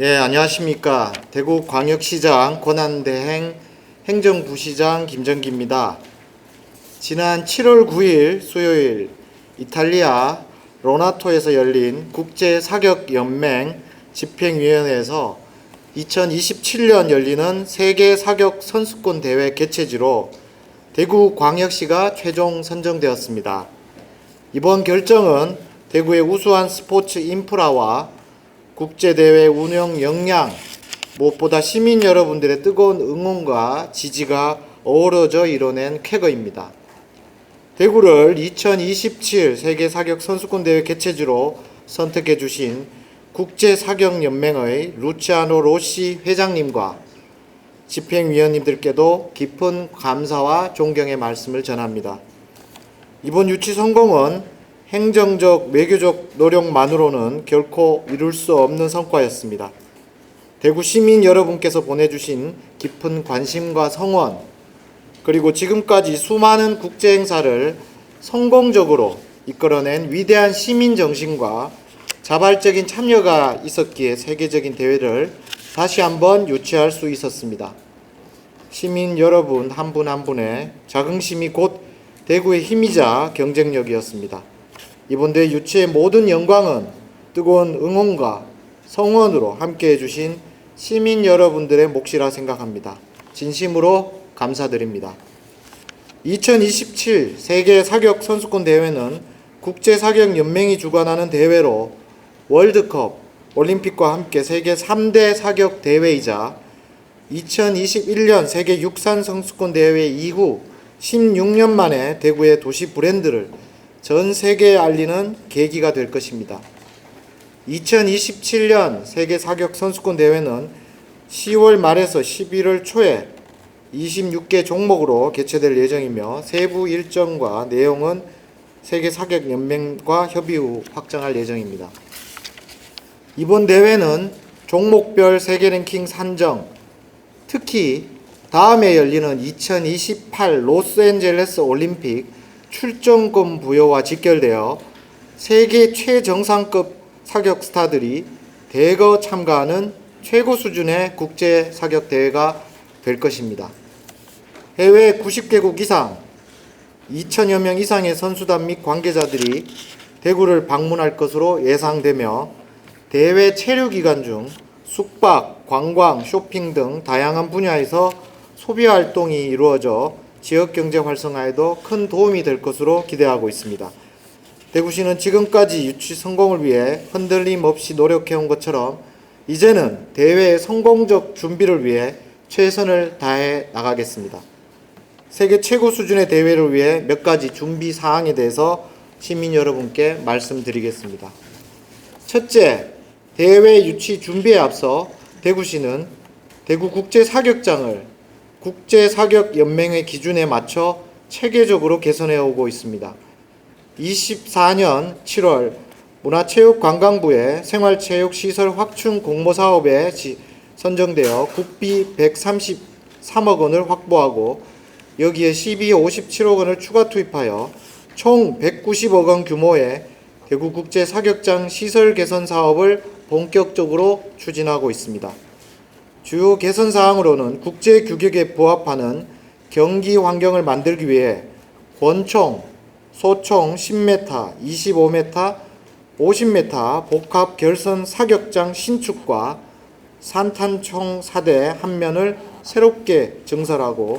예, 안녕하십니까. 대구 광역시장 권한대행 행정부시장 김정기입니다. 지난 7월 9일 수요일 이탈리아 로나토에서 열린 국제사격연맹 집행위원회에서 2027년 열리는 세계 사격 선수권 대회 개최지로 대구 광역시가 최종 선정되었습니다. 이번 결정은 대구의 우수한 스포츠 인프라와 국제대회 운영 역량, 무엇보다 시민 여러분들의 뜨거운 응원과 지지가 어우러져 이뤄낸 쾌거입니다. 대구를 2027 세계 사격 선수권 대회 개최지로 선택해 주신 국제 사격 연맹의 루치아노 로시 회장님과 집행위원님들께도 깊은 감사와 존경의 말씀을 전합니다. 이번 유치 성공은 행정적, 외교적 노력만으로는 결코 이룰 수 없는 성과였습니다. 대구 시민 여러분께서 보내주신 깊은 관심과 성원, 그리고 지금까지 수많은 국제 행사를 성공적으로 이끌어낸 위대한 시민 정신과 자발적인 참여가 있었기에 세계적인 대회를 다시 한번 유치할 수 있었습니다. 시민 여러분 한 분한 분의 자긍심이 곧 대구의 힘이자 경쟁력이었습니다. 대회 유치의 모든 영광은 뜨거운 응원과 성원으로 함께 해주신 시민 여러분들의 몫이라 생각합니다. 진심으로 감사드립니다. 2027 세계 사격 선수권 대회는 국제 사격 연맹이 주관하는 대회로 월드컵, 올림픽과 함께 세계 3대 사격 대회이자 2021년 세계 육산 선수권 대회 이후 16년 만에 대구의 도시 브랜드를 전 세계에 알리는 계기가 될 것입니다. 2027년 세계 사격 선수권 대회는 10월 말에서 11월 초에 26개 종목으로 개최될 예정이며 세부 일정과 내용은 세계 사격 연맹과 협의 후 확정할 예정입니다. 이번 대회는 종목별 세계 랭킹 산정, 특히 다음에 열리는 2028 로스앤젤레스 올림픽 출전권 부여와 직결되어 세계 최정상급 사격 스타들이 대거 참가하는 최고 수준의 국제 사격 대회가 될 것입니다. 해외 90개국 이상 2천여 명 이상의 선수단 및 관계자들이 대구를 방문할 것으로 예상되며 대회 체류 기간 중 숙박, 관광, 쇼핑 등 다양한 분야에서 소비 활동이 이루어져 지역 경제 활성화에도 큰 도움이 될 것으로 기대하고 있습니다. 대구시는 지금까지 유치 성공을 위해 흔들림 없이 노력해온 것처럼 이제는 대회의 성공적 준비를 위해 최선을 다해 나가겠습니다. 세계 최고 수준의 대회를 위해 몇 가지 준비 사항에 대해서 시민 여러분께 말씀드리겠습니다. 첫째, 대회 유치 준비에 앞서 대구시는 대구 국제 사격장을 국제 사격 연맹의 기준에 맞춰 체계적으로 개선해 오고 있습니다. 24년 7월 문화체육관광부의 생활체육시설 확충 공모 사업에 지- 선정되어 국비 133억 원을 확보하고 여기에 12, 57억 원을 추가 투입하여 총 190억 원 규모의 대구 국제 사격장 시설 개선 사업을 본격적으로 추진하고 있습니다. 주요 개선 사항으로는 국제 규격에 부합하는 경기 환경을 만들기 위해 권총, 소총 10m, 25m, 50m 복합 결선 사격장 신축과 산탄총 사대 한 면을 새롭게 증설하고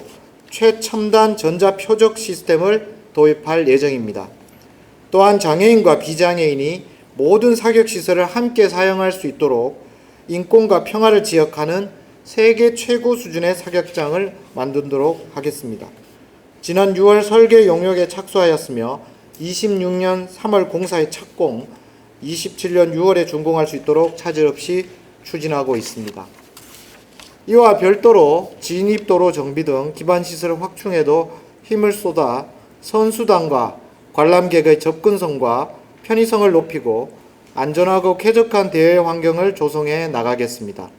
최첨단 전자 표적 시스템을 도입할 예정입니다. 또한 장애인과 비장애인이 모든 사격 시설을 함께 사용할 수 있도록 인권과 평화를 지역하는 세계 최고 수준의 사격장을 만들도록 하겠습니다. 지난 6월 설계 용역에 착수하였으며 26년 3월 공사에 착공, 27년 6월에 준공할 수 있도록 차질 없이 추진하고 있습니다. 이와 별도로 진입도로 정비 등 기반 시설 확충에도 힘을 쏟아 선수단과 관람객의 접근성과 편의성을 높이고 안전하고 쾌적한 대회 환경을 조성해 나가겠습니다.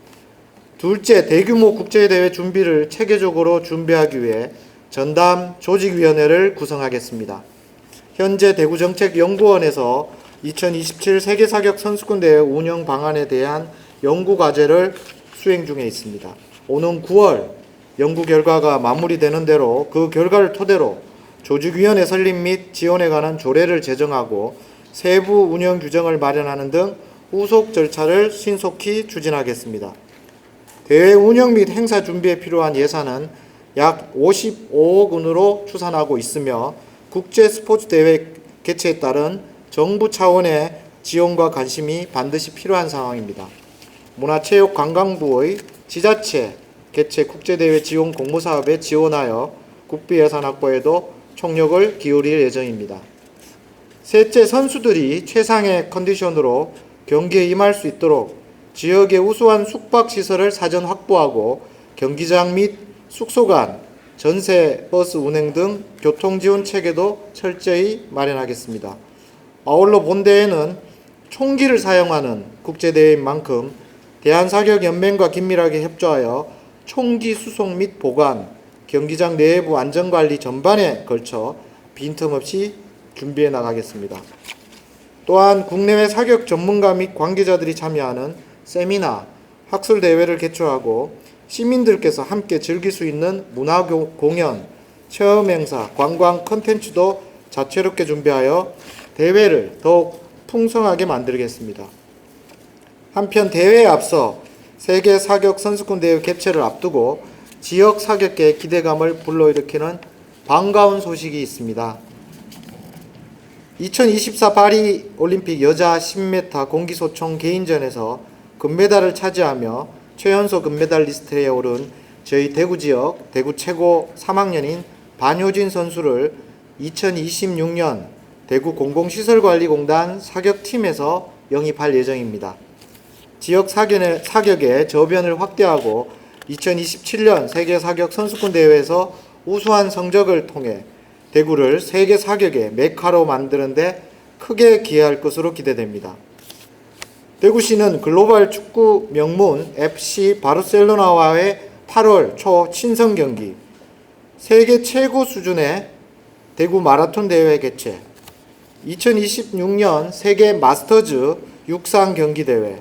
둘째, 대규모 국제대회 준비를 체계적으로 준비하기 위해 전담 조직위원회를 구성하겠습니다. 현재 대구정책연구원에서 2027 세계사격 선수권 대회 운영 방안에 대한 연구 과제를 수행 중에 있습니다. 오는 9월 연구 결과가 마무리되는 대로 그 결과를 토대로 조직위원회 설립 및 지원에 관한 조례를 제정하고 세부 운영 규정을 마련하는 등 후속 절차를 신속히 추진하겠습니다. 대회 운영 및 행사 준비에 필요한 예산은 약 55억 원으로 추산하고 있으며 국제 스포츠 대회 개최에 따른 정부 차원의 지원과 관심이 반드시 필요한 상황입니다. 문화체육관광부의 지자체 개최 국제대회 지원 공모사업에 지원하여 국비 예산 확보에도 총력을 기울일 예정입니다. 셋째, 선수들이 최상의 컨디션으로 경기에 임할 수 있도록 지역의 우수한 숙박 시설을 사전 확보하고 경기장 및 숙소 간 전세 버스 운행 등 교통 지원 체계도 철저히 마련하겠습니다. 아울러 본대회는 총기를 사용하는 국제 대회인 만큼 대한사격연맹과 긴밀하게 협조하여 총기 수송 및 보관, 경기장 내부 안전관리 전반에 걸쳐 빈틈없이 준비해 나가겠습니다. 또한 국내외 사격 전문가 및 관계자들이 참여하는 세미나, 학술 대회를 개최하고 시민들께서 함께 즐길 수 있는 문화 교- 공연, 체험 행사, 관광 컨텐츠도 자체롭게 준비하여 대회를 더욱 풍성하게 만들겠습니다. 한편 대회에 앞서 세계 사격 선수권 대회 개최를 앞두고 지역 사격계의 기대감을 불러일으키는 반가운 소식이 있습니다. 2024 파리 올림픽 여자 10m 공기소총 개인전에서 금메달을 차지하며 최연소 금메달 리스트에 오른 저희 대구 지역 대구 최고 3학년인 반효진 선수를 2026년 대구 공공시설관리공단 사격팀에서 영입할 예정입니다. 지역 사격의, 사격의 저변을 확대하고 2027년 세계 사격 선수권 대회에서 우수한 성적을 통해 대구를 세계 사격의 메카로 만드는데 크게 기여할 것으로 기대됩니다. 대구시는 글로벌 축구 명문 FC 바르셀로나와의 8월 초 친선 경기, 세계 최고 수준의 대구 마라톤 대회 개최, 2026년 세계 마스터즈 육상 경기 대회,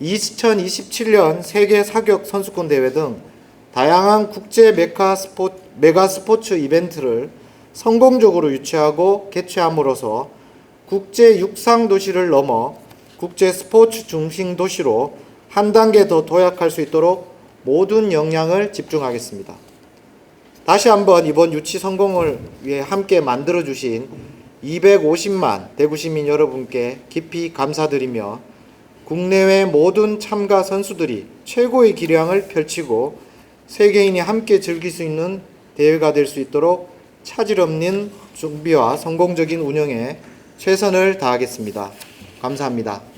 2027년 세계 사격 선수권 대회 등 다양한 국제 메카 스포, 메가 스포츠 이벤트를 성공적으로 유치하고 개최함으로써 국제 육상 도시를 넘어 국제 스포츠 중심 도시로 한 단계 더 도약할 수 있도록 모든 역량을 집중하겠습니다. 다시 한번 이번 유치 성공을 위해 함께 만들어 주신 250만 대구 시민 여러분께 깊이 감사드리며 국내외 모든 참가 선수들이 최고의 기량을 펼치고 세계인이 함께 즐길 수 있는 대회가 될 수 있도록 차질 없는 준비와 성공적인 운영에 최선을 다하겠습니다. 감사합니다.